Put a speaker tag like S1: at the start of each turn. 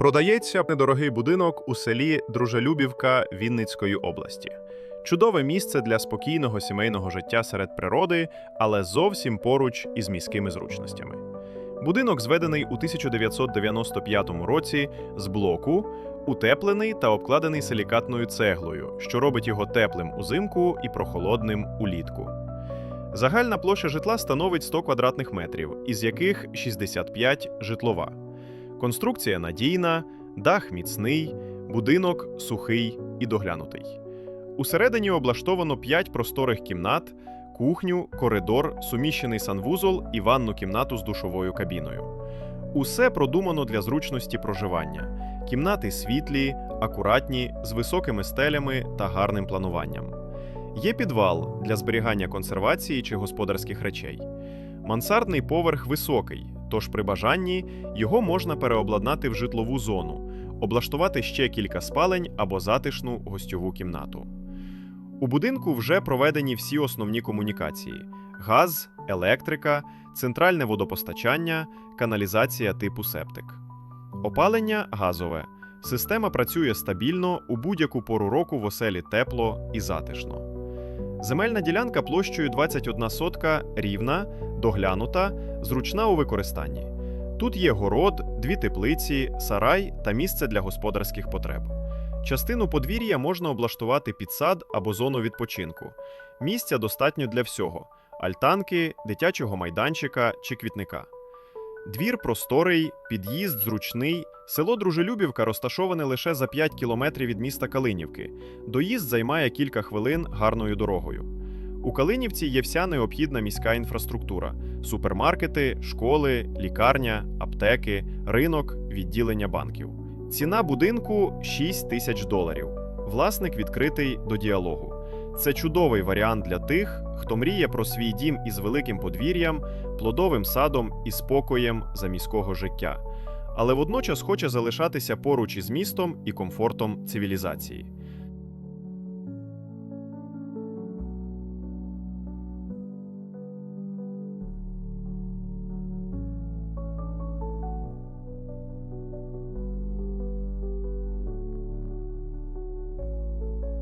S1: Продається недорогий будинок у селі Дружелюбівка Вінницької області. Чудове місце для спокійного сімейного життя серед природи, але зовсім поруч із міськими зручностями. Будинок зведений у 1995 році з блоку, утеплений та обкладений силікатною цеглою, що робить його теплим узимку і прохолодним улітку. Загальна площа житла становить 100 квадратних метрів, із яких 65 житлова. Конструкція надійна, дах міцний, будинок сухий і доглянутий. Усередині облаштовано 5 просторих кімнат, кухню, коридор, суміщений санвузол і ванну кімнату з душовою кабіною. Усе продумано для зручності проживання. Кімнати світлі, акуратні, з високими стелями та гарним плануванням. Є підвал для зберігання консервації чи господарських речей. Мансардний поверх високий, тож при бажанні його можна переобладнати в житлову зону, облаштувати ще кілька спалень або затишну гостьову кімнату. У будинку вже проведені всі основні комунікації: газ, електрика, центральне водопостачання, каналізація типу септик. Опалення газове. Система працює стабільно у будь-яку пору року в оселі тепло і затишно. Земельна ділянка площею 21 сотка рівна, доглянута, зручна у використанні. Тут є город, дві теплиці, сарай та місце для господарських потреб. Частину подвір'я можна облаштувати під сад або зону відпочинку. Місця достатньо для всього: альтанки, дитячого майданчика чи квітника. Двір просторий, під'їзд зручний. Село Дружелюбівка розташоване лише за 5 кілометрів від міста Калинівки. Доїзд займає кілька хвилин гарною дорогою. У Калинівці є вся необхідна міська інфраструктура: супермаркети, школи, лікарня, аптеки, ринок, відділення банків. Ціна будинку 6 тисяч доларів. Власник відкритий до діалогу. Це чудовий варіант для тих, хто мріє про свій дім із великим подвір'ям, плодовим садом і спокоєм за міського життя, але водночас хоче залишатися поруч із містом і комфортом цивілізації.